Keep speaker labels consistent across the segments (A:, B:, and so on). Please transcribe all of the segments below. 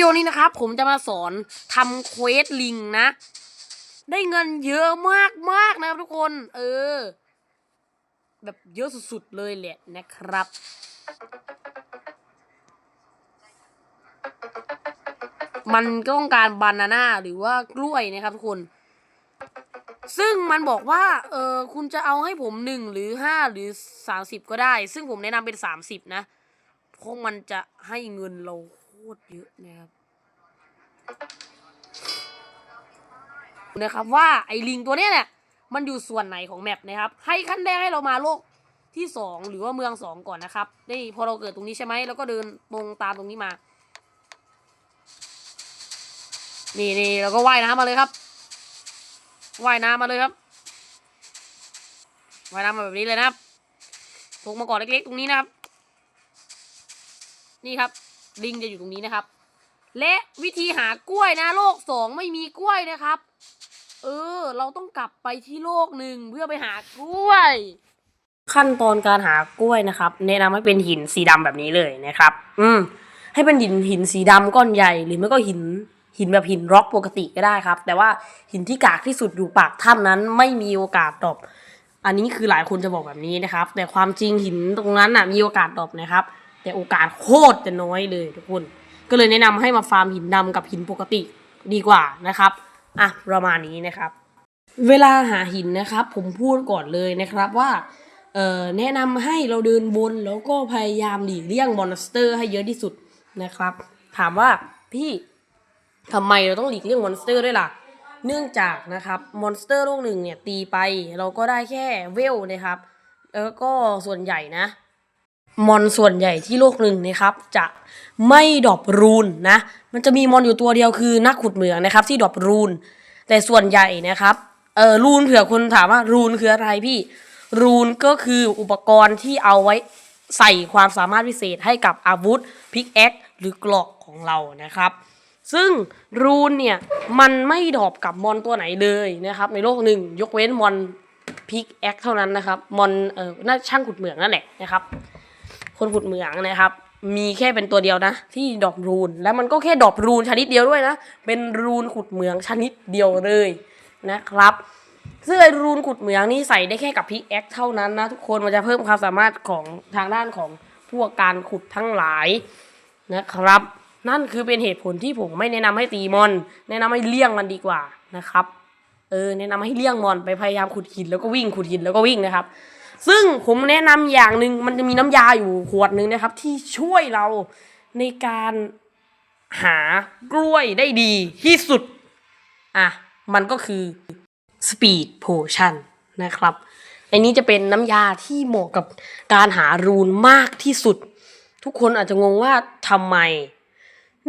A: ดีโอนี้นะครับ ผมจะมาสอนทำเควสลิงนะ ได้เงินเยอะมากมากนะครับทุกคน เออ แบบเยอะสุดๆเลยแหละนะครับ มันก็ต้องการบานาน่าหรือว่ากล้วยนะครับทุกคน ซึ่งมันบอกว่า เออคุณจะเอาให้ผมหนึ่งหรือห้าหรือสามสิบก็ได้ ซึ่งผมแนะนำเป็นสามสิบนะเพราะมันจะให้เงินเรา ตรเยอะนะครับนะครับว่าไอ้ลิงตัวเนี้ยเนี่ยมันอยู่ส่วนไหนของแมปนะครับ ให้ขั้นแรกให้เรามาโลกที่สองหรือว่าเมืองสองก่อนนะครับนี่พอเราเกิดตรงนี้ใช่ไหมแล้วก็เดินตรงตามตรงนี้มา นี่นี่เราก็ว่ายน้ำมาเลยครับว่ายน้ำมาเลยครับว่ายน้ำมาแบบนี้เลยนะครับตกมาก่อนเล็กๆตรงนี้นะครับ นี่ครับ ลิงจะอยู่ตรงนี้นะครับ และวิธีหากล้วยนะ โลกสองไม่มีกล้วยนะครับ เออ เราต้องกลับไปที่โลกหนึ่งเพื่อไปหากล้วย ขั้นตอนการหากล้วยนะครับ แนะนำให้เป็นหินสีดำแบบนี้เลยนะครับ อืมให้เป็นหินหินสีดำก้อนใหญ่หรือไม่ก็หินหินแบบหินร็อกปกติก็ได้ครับ แต่ว่าหินที่กากที่สุดอยู่ปากถ้ำนั้นไม่มีโอกาสตอบอันนี้คือหลายคนจะบอกแบบนี้นะครับ แต่ความจริงหินตรงนั้นน่ะมีโอกาสตอบนะครับ แต่โอกาสโคตรจะน้อยเลยทุกคน ก็เลยแนะนำให้มาฟาร์มหินดำกับหินปกติดีกว่านะครับอะประมาณนี้นะครับ เวลาหาหินนะครับ ผมพูดก่อนเลยนะครับว่าเอ่อแนะนำให้เราเดินบนแล้วก็พยายามหลีกเลี่ยงมอนสเตอร์ให้เยอะที่สุดนะครับ ถามว่าพี่ทำไมเราต้องหลีกเลี่ยงมอนสเตอร์ด้วยล่ะ เนื่องจากนะครับมอนสเตอร์โลกหนึ่งเนี่ยตีไปเราก็ได้แค่เวลนะครับ แล้วก็ส่วนใหญ่นะ มอนส่วนใหญ่ที่โลกหนึ่งนะครับ จะไม่ดรอปรูนนะ มันจะมีมอนอยู่ตัวเดียวคือนักขุดเหมืองนะครับ ที่ดรอปรูน แต่ส่วนใหญ่นะครับเออรูนเผื่อคนถามว่ารูนคืออะไรพี่ รูนก็คืออุปกรณ์ที่เอาไว้ใส่ความสามารถพิเศษให้กับอาวุธพิกแอคหรือกรอกของเรานะครับ ซึ่งรูนเนี่ยมันไม่ดรอปกับมอนตัวไหนเลยนะครับ ในโลกหนึ่งยกเว้นมอนพิกแอคเท่านั้นนะครับมอนเออน่าช่างขุดเหมืองนั่นแหละนะครับ คนขุดเหมืองนะครับ มีแค่เป็นตัวเดียวนะ ที่ดอปรูน แล้วมันก็แค่ดอปรูนชนิดเดียวด้วยนะ เป็นรูนขุดเหมืองชนิดเดียวเลยนะครับซึ่งไอ้รูนขุดเหมืองนี่ใส่ได้แค่กับพิกแอคเท่านั้นนะทุกคนมันจะเพิ่มความสามารถของทางด้านของพวกการขุดทั้งหลายนะครับ นั่นคือเป็นเหตุผลที่ผมไม่แนะนำให้ตีมอน แนะนำให้เลี่ยงมันดีกว่านะครับ เออแนะนำให้เลี่ยงมอนไปพยายามขุดหินแล้วก็วิ่งขุดหินแล้วก็วิ่งนะครับ ซึ่งผมแนะนำอย่างหนึ่งมันจะมีน้ำยาอยู่ขวดหนึ่งนะครับ ที่ช่วยเราในการหากล้วยได้ดีที่สุด อะ มันก็คือ Speed Potion นะครับ อันนี้จะเป็นน้ำยาที่เหมาะกับการหารูนมากที่สุด ทุกคนอาจจะงงว่าทำไม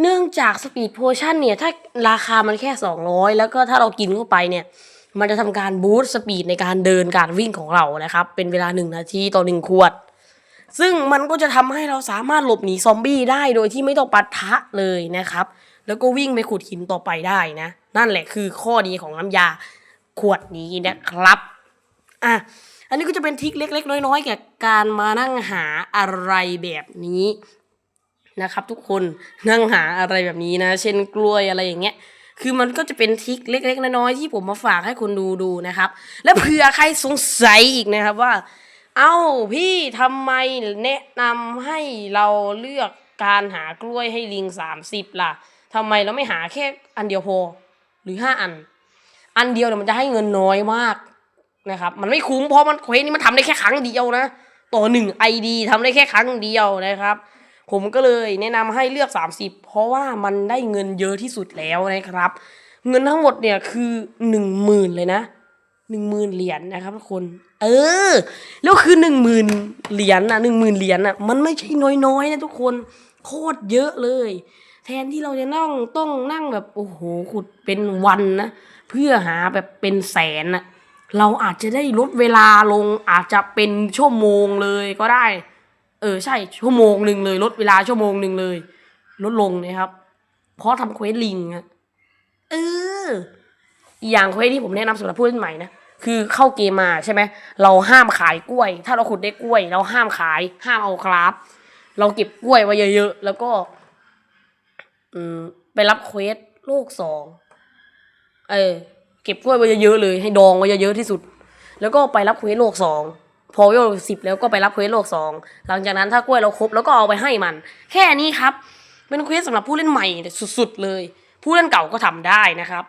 A: เนื่องจาก Speed Potion เนี่ย ถ้าราคามันแค่ 200 แล้วก็ถ้าเรากินเข้าไปเนี่ย มันจะทำการบูสต์สปีดในการเดินการวิ่งของเรานะครับ เป็นเวลา 1 นาทีต่อ 1 ขวด ซึ่งมันก็จะทำให้เราสามารถหลบหนีซอมบี้ได้โดยที่ไม่ต้องปะทะเลยนะครับ แล้วก็วิ่งไปขุดหินต่อไปได้นะ นั่นแหละคือข้อดีของน้ำยาขวดนี้นะครับอะอันนี้ก็จะเป็นทริคเล็ก ๆ น้อยๆเกี่ยวกับการมานั่งหาอะไรแบบนี้นะครับ ทุกคนนั่งหาอะไรแบบนี้นะ เช่นกล้วยอะไรอย่างเงี้ย คือมันก็จะเป็นทิคเล็ก ๆ น้อยๆที่ผมมาฝากให้คนดูดูนะครับ และเผื่อใครสงสัยอีกนะครับว่า เอ้าพี่ทำไมแนะนำให้เราเลือกการหากล้วยให้ลิงสามสิบล่ะทำไมเราไม่หาแค่อันเดียวพอหรือห้าอัน อันเดียวเนี่ยมันจะให้เงินน้อยมากนะครับ มันไม่คุ้มเพราะมันเควสนี้มันทำได้แค่ครั้งเดียวนะ ต่อหนึ่งไอดีทำได้แค่ครั้งเดียวนะครับ ผมก็เลยแนะนำให้เลือก 30 เพราะว่ามันได้เงินเยอะที่สุดแล้วนะครับ เงินทั้งหมดเนี่ยคือหนึ่งหมื่นเลยนะหนึ่งหมื่นเหรียญนะครับทุกคน เออ แล้วคือหนึ่งหมื่นเหรียญนะหนึ่งหมื่นเหรียญน่ะมันไม่ใช่น้อยๆนะทุกคน โคตรเยอะเลย แทนที่เราจะนั่งต้องนั่งแบบโอ้โหขุดเป็นวันนะ เพื่อหาแบบเป็นแสนนะเราอาจจะได้ลดเวลาลงอาจจะเป็นชั่วโมงเลยก็ได้ เออใช่ชั่วโมงหนึ่งเลยลดเวลาชั่วโมงหนึ่งเลย ลดลงนะครับ เพราะทำเควสลิงอะเอออย่างเควสที่ผมแนะนำสำหรับผู้เล่นใหม่นะคือเข้าเกมมาใช่ไหมเราห้ามขายกล้วย ถ้าเราขุดได้กล้วย เราห้ามขาย ห้ามเอาครับเราเก็บกล้วยไว้เยอะๆแล้วก็ อืมไปรับเควสโลกสองเออเก็บกล้วยไว้เยอะๆเลย ให้ดองไว้เยอะๆที่สุด แล้วก็ไปรับเควสโลกสอง พอเวลสิบแล้วก็ไปรับเควสโลกสองหลังจากนั้นถ้ากล้วยเราครบแล้วก็เอาไปให้มัน แค่นี้ครับ เป็นเควสสำหรับผู้เล่นใหม่สุดๆเลย ผู้เล่นเก่าก็ทำได้นะครับ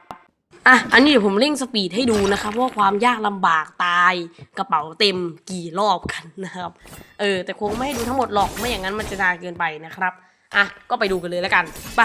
A: อะอันนี้เดี๋ยวผมเร่งสปีดให้ดูนะครับว่าความยากลำบากตายกระเป๋าเต็มกี่รอบกันนะครับ เออแต่คงไม่ให้ดูทั้งหมดหรอกไม่อย่างนั้นมันจะนานเกินไปนะครับอะก็ไปดูกันเลยแล้วกันไป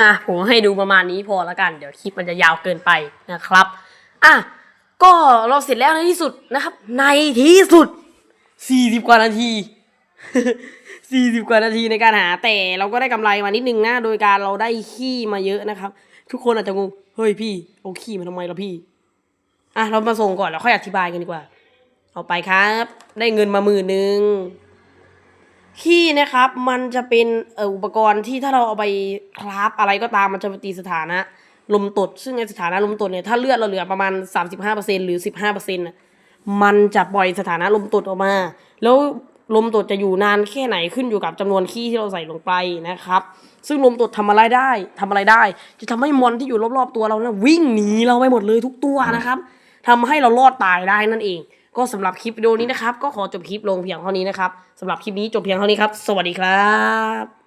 A: อะผมให้ดูประมาณนี้พอแล้วกัน เดี๋ยวคลิปมันจะยาวเกินไปนะครับอะก็เราเสร็จแล้วในที่สุดนะครับ ในที่สุด 40 กว่านาที 40 กว่านาทีในการหาแต่เราก็ได้กำไรมานิดนึงนะโดยการเราได้ขี้มาเยอะนะครับ ทุกคนอาจจะงงเฮ้ยพี่เอาขี้มาทำไมล่ะพี่อะเรามาส่งก่อนแล้วค่อยอธิบายกันดีกว่า เอาไปครับ ได้เงินมาหมื่นหนึ่ง ขี้นะครับมันจะเป็นอ,อุปกรณ์ที่ถ้าเราเอาไปคราฟอะไรก็ตามมันจะไปตีสถานะลมตด ซึ่งในสถานะลมตดเนี่ยถ้าเลือดเราเหลือประมาณ 35%หรือ 15%น่ะมันจะปล่อยสถานะลมตดออกมา แล้วลมตดจะอยู่นานแค่ไหนขึ้นอยู่กับจำนวนขี้ที่เราใส่ลงไปนะครับ ซึ่งลมตดทำอะไรได้ทำอะไรได้ จะทำให้มอนที่อยู่รอบๆตัวเรานี่ยวิ่งหนีเราไปหมดเลยทุกตัวนะครับทำให้เรารอดตายได้นั่นเอง ก็สำหรับคลิปวิดีโอนี้นะครับ ก็ขอจบคลิปลงเพียงเท่านี้นะครับสำหรับคลิปนี้จบเพียงเท่านี้ครับ สวัสดีครับ